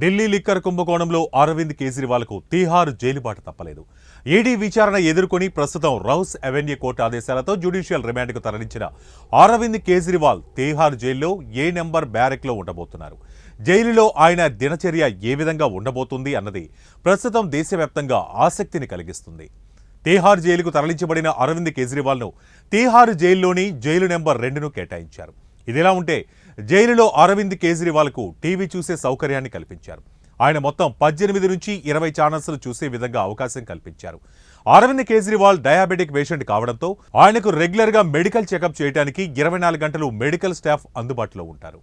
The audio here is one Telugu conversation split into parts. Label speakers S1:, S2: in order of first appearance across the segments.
S1: ఢిల్లీ లిక్కర్ కుంభకోణంలో అరవింద్ కేజ్రీవాల్కు తీహార్ జైలు బాట తప్పలేదు. ఈడీ విచారణ ఎదుర్కొని ప్రస్తుతం రౌస్ అవెన్యూ కోర్టు ఆదేశాలతో జ్యుడిషియల్ రిమాండ్కు తరలించిన అరవింద్ కేజ్రీవాల్ తీహార్ జైల్లో ఏ నెంబర్ బ్యారెక్లో ఉండబోతున్నారు? జైలులో ఆయన దినచర్య ఏ విధంగా ఉండబోతుంది అన్నది ప్రస్తుతం దేశవ్యాప్తంగా ఆసక్తిని కలిగిస్తుంది. తీహార్ జైలుకు తరలించబడిన అరవింద్ కేజ్రీవాల్ను తీహార్ జైల్లోని జైలు నెంబర్ రెండును కేటాయించారు. ఇదిలా ఉంటే జైలులో అరవింద్ కేజ్రీవాల్కు టీవీ చూసే సౌకర్యాన్ని కల్పించారు. ఆయన మొత్తం పద్దెనిమిది నుంచి ఇరవై ఛానల్స్లు చూసే విధంగా అవకాశం కల్పించారు. అరవింద్ కేజ్రీవాల్ డయాబెటిక్ పేషెంట్ కావడంతో ఆయనకు రెగ్యులర్గా మెడికల్ చెకప్ చేయడానికి ఇరవై నాలుగు గంటలు మెడికల్ స్టాఫ్ అందుబాటులో ఉంటారు.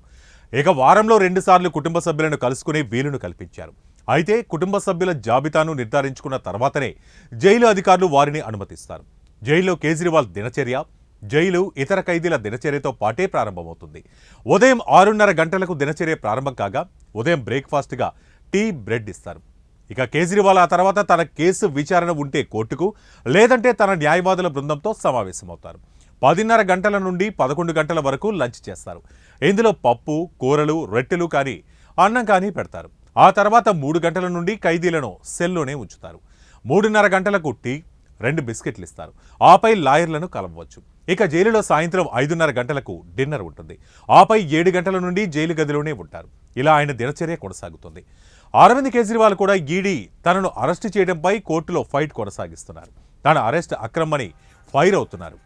S1: ఇక వారంలో రెండుసార్లు కుటుంబ సభ్యులను కలుసుకునే వీలును కల్పించారు. అయితే కుటుంబ సభ్యుల జాబితాను నిర్ధారించుకున్న తర్వాతనే జైలు అధికారులు వారిని అనుమతిస్తారు. జైల్లో కేజ్రీవాల్ దినచర్య జైలు ఇతర ఖైదీల దినచర్యతో పాటే ప్రారంభమవుతుంది. ఉదయం ఆరున్నర గంటలకు దినచర్య ప్రారంభం కాగా ఉదయం బ్రేక్ఫాస్ట్గా టీ బ్రెడ్ ఇస్తారు. ఇక కేజ్రీవాల్ ఆ తర్వాత తన కేసు విచారణ ఉంటే కోర్టుకు లేదంటే తన న్యాయవాదుల బృందంతో సమావేశమవుతారు. పదిన్నర గంటల నుండి పదకొండు గంటల వరకు లంచ్ చేస్తారు. ఇందులో పప్పు కూరలు రొట్టెలు కానీ అన్నం కానీ పెడతారు. ఆ తర్వాత మూడు గంటల నుండి ఖైదీలను సెల్లోనే ఉంచుతారు. మూడున్నర గంటలకు టీ రెండు బిస్కెట్లు ఇస్తారు. ఆపై లాయర్లను కలవవచ్చు. ఇక జైలులో సాయంత్రం ఐదున్నర గంటలకు డిన్నర్ ఉంటుంది. ఆపై ఏడు గంటల నుండి జైలు గదిలోనే ఉంటారు. ఇలా ఆయన దినచర్య కొనసాగుతుంది. అరవింద్ కేజ్రీవాల్ కూడా ఈడీ తనను అరెస్టు చేయడంపై కోర్టులో ఫైట్ కొనసాగిస్తున్నారు. తన అరెస్ట్ అక్రమని ఫైర్ అవుతున్నారు.